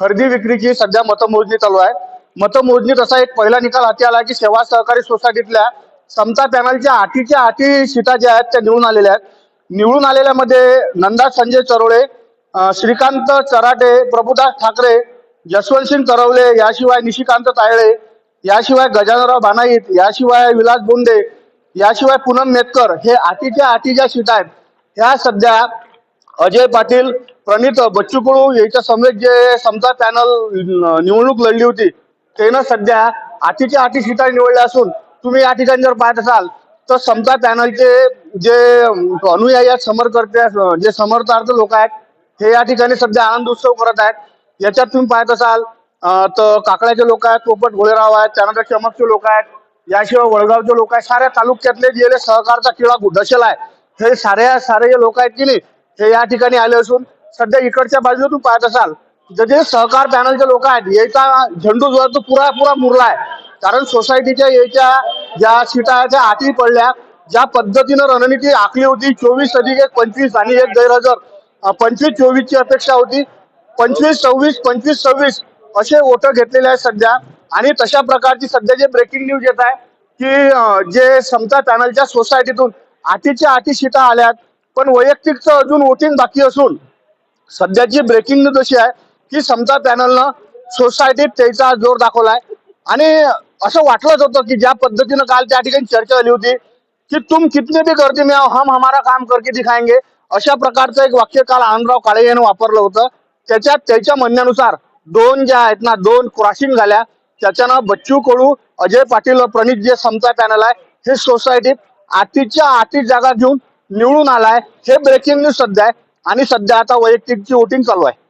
खरेदी विक्रीची सध्या मतमोजणी चालू आहे. मतमोजणीत असा एक पहिला निकाल हाती आला की सेवा सहकारी सोसायटीतल्या समता पॅनलच्या आठीच्या आठी सीटा ज्या आहेत त्या निवडून आलेल्या आहेत. निवडून आलेल्यामध्ये नंदा संजय चरोळे श्रीकांत चराटे प्रभुदास ठाकरे जसवंतसिंग करवले याशिवाय निशिकांत तायळे याशिवाय गजानराव बानाईत याशिवाय विलास बोंडे याशिवाय पूनम मेतकर हे आटीच्या आटी ज्या सीटा आहेत ह्या सध्या अजय पाटील प्रणित बच्चू कडू याच्या समेत जे समता पॅनल निवडणूक लढली होती त्यानं सध्या आठीच्या आठी सीटा निवडल्या असून तुम्ही या ठिकाणी जर पाहत असाल तर समता पॅनलचे जे अनुयायी आहेत समरकर्ते जे समर्थार्थ लोक आहेत हे या ठिकाणी सध्या आनंद उत्सव करत आहेत. याच्यात तुम्ही पाहत असाल तर काकड्याचे लोक आहेत पोपट घोळेराव आहेत त्यानंतर चमकचे लोक आहेत याशिवाय वळगावचे लोक आहेत. साऱ्या तालुक्यातले जे सहकारचा किळा दशल आहे. हे साऱ्या सारे जे लोक आहेत की नाही हे या ठिकाणी आले असून सध्या इकडच्या बाजूला तुम्ही पाहत असाल तर जे सहकार पॅनलचे लोक आहेत याचा झेंडू जो आहे तो पुरा पुरा मुरला आहे. कारण सोसायटीच्या याच्या ज्या सीटा आहेत त्या आठी पडल्या ज्या पद्धतीनं रणनीती आखली होती चोवीस अधिक एक पंचवीस आणि एक गैरहजर. पंचवीस चोवीस ची अपेक्षा होती. पंचवीस सव्वीस पंचवीस सव्वीस असे वोट घेतलेले आहेत सध्या. आणि तशा प्रकारची सध्या जे ब्रेकिंग न्यूज येत आहे की जे समता पॅनलच्या सोसायटीतून आठीच्या आठी सीटा आल्यात पण वैयक्तिकचं अजून वोटिंग बाकी असून सध्याची ब्रेकिंग न्यूज अशी आहे की समता पॅनलनं सोसायटीत त्याचा जोर दाखवलाय. आणि असं वाटलंच होतं की ज्या पद्धतीनं काल त्या ठिकाणी चर्चा झाली होती की तुम कितने भी करते मी हम हमारा काम करके दिखाएंगे. अशा प्रकारचं एक वाक्य काल आनंदराव काळे यांनी वापरलं होतं. त्याच्यात त्याच्या म्हणण्यानुसार दोन ज्या आहेत ना दोन क्रॉसिंग झाल्या. त्याच्यानं बच्चू कडू अजय पाटील प्रणित जे समता पॅनल आहे हे सोसायटीत आतीच्या आठी जागा घेऊन निवडून आलाय. हे ब्रेकिंग न्यूज सध्या आहे. आणि सध्या आता वैयक्तिकची वोटिंग चालू आहे.